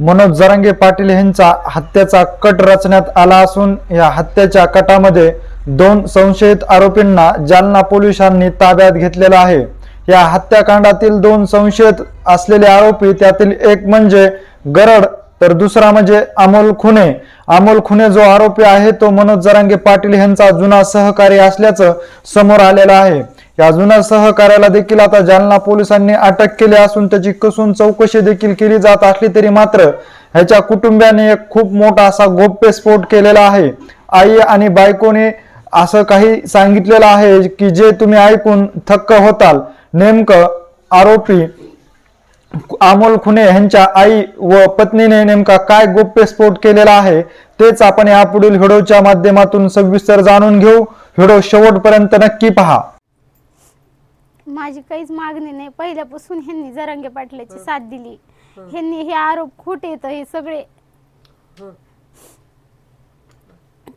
मनोज जरांगे पाटील यांचा हत्येचा कट रचण्यात आला असून या हत्येच्या कटामध्ये दोन संशयित आरोपींना जालना पोलिसांनी ताब्यात घेतलेला आहे. या हत्याकांडातील दोन संशयित असलेले आरोपी त्यातील एक म्हणजे गरड तर दुसरा म्हणजे अमोल खुने. अमोल खुने जो आरोपी आहे तो मनोज जरांगे पाटील यांचा जुना सहकारी असल्याचं समोर आलेलं आहे. या जुन्या सहकार्याला देखील आता जालना पोलिसांनी अटक केली असून त्याची कसून चौकशी देखील केली जात असली तरी मात्र ह्याच्या कुटुंबियाने एक खूप मोठा असा गोप्यस्फोट केलेला आहे. आई आणि बायकोने असं काही सांगितलेलं आहे की जे तुम्ही ऐकून थक्क होताल. नेमकं आरोपी अमोल खुने यांच्या आई व पत्नीने नेमका काय गोप्यस्फोट केलेला आहे तेच आपण यापुढील व्हिडिओच्या माध्यमातून सविस्तर जाणून घेऊ. व्हिडिओ शेवटपर्यंत नक्की पहा. माझी काहीच मागणी नाही. पहिल्यापासून ह्यांनी जरांगे पाटलाची साथ दिली. ह्यांनी हे आरोप खोटे येत हे सगळे.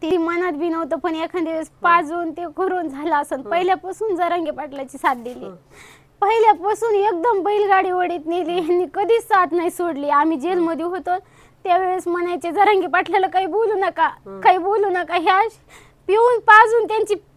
ते मनात बी नव्हतं पण एखाद्या वेळेस पाजून ते करून झालं असं. पहिल्यापासून जरांगे पाटलाची साथ दिली. पहिल्यापासून एकदम बैलगाडी वडीत नेली. ह्यांनी कधीच साथ नाही सोडली. आम्ही जेलमध्ये होतो. त्यावेळेस म्हणायचे जरांगे पाटलाला काही बोलू नका. काही बोलू नका. ह्या पिऊन पाजून त्यांची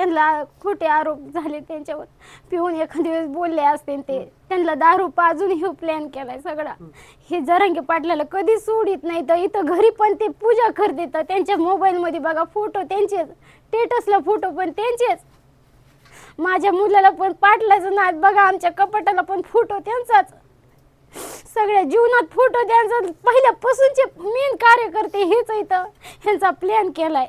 त्यांना खोटे आरोप झाले त्यांच्यावर. पिऊन एखाद्या वेळेस बोलले असते ते. त्यांना दारू पाजून हे प्लॅन केलाय सगळा. हे जरांगे पाटलाला कधी सोडित नाही. तर इथं घरी पण ते पूजा करते. तर त्यांच्या मोबाईलमध्ये बघा फोटो त्यांचेच. स्टेटसला फोटो पण त्यांचेच. माझ्या मुलाला पण पाटलाचं नाद बघा. आमच्या कपाटाला पण फोटो त्यांचाच. सगळ्या जीवनात फोटो त्यांचा. पहिल्यापासूनचे मेन कार्यकर्ते हेच इथं. ह्यांचा प्लॅन केलाय.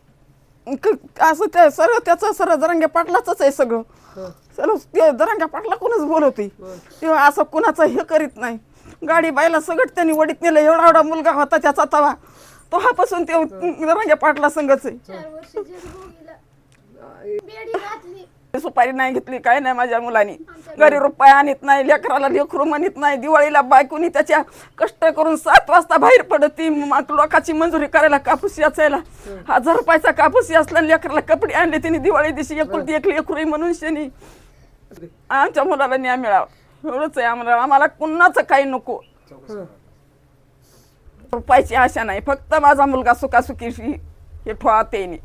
क- असं ते सर्व त्याचं सर्व दरंग्या पाटलाच आहे सगळं. सर्व ते दरंग्या पाटला कोणच बोलवते तेव्हा असं कुणाचं हे करीत नाही. गाडी बायला सगळं त्यांनी वडीत नेलं एवढा एवढा मुलगा होता त्याचा तवा. तेव्हापासून ते दरंग्या पाटला संघच आहे. सुपारी नाही घेतली काय नाही माझ्या मुलांनी. घरी रुपये आणत नाही लेकराला लेकरू म्हणत नाही दिवाळीला बायकोनी त्याच्या कष्ट करून सात वाजता बाहेर पडती. मग लोकांची मंजुरी करायला कापूस याचायला. हजार रुपयाचा कापूस असला लेकराला कपडे आणले तिने दिवाळी दिवशी एकुलती एक लेकरू म्हणून शनी. आमच्या मुलाला न्याय मिळावा. एवढंच आहे आम्हाला. आम्हाला कुणाचं काही नको. रुपयाची आशा नाही. फक्त माझा मुलगा सुखासुखी हे ठेवा त्याने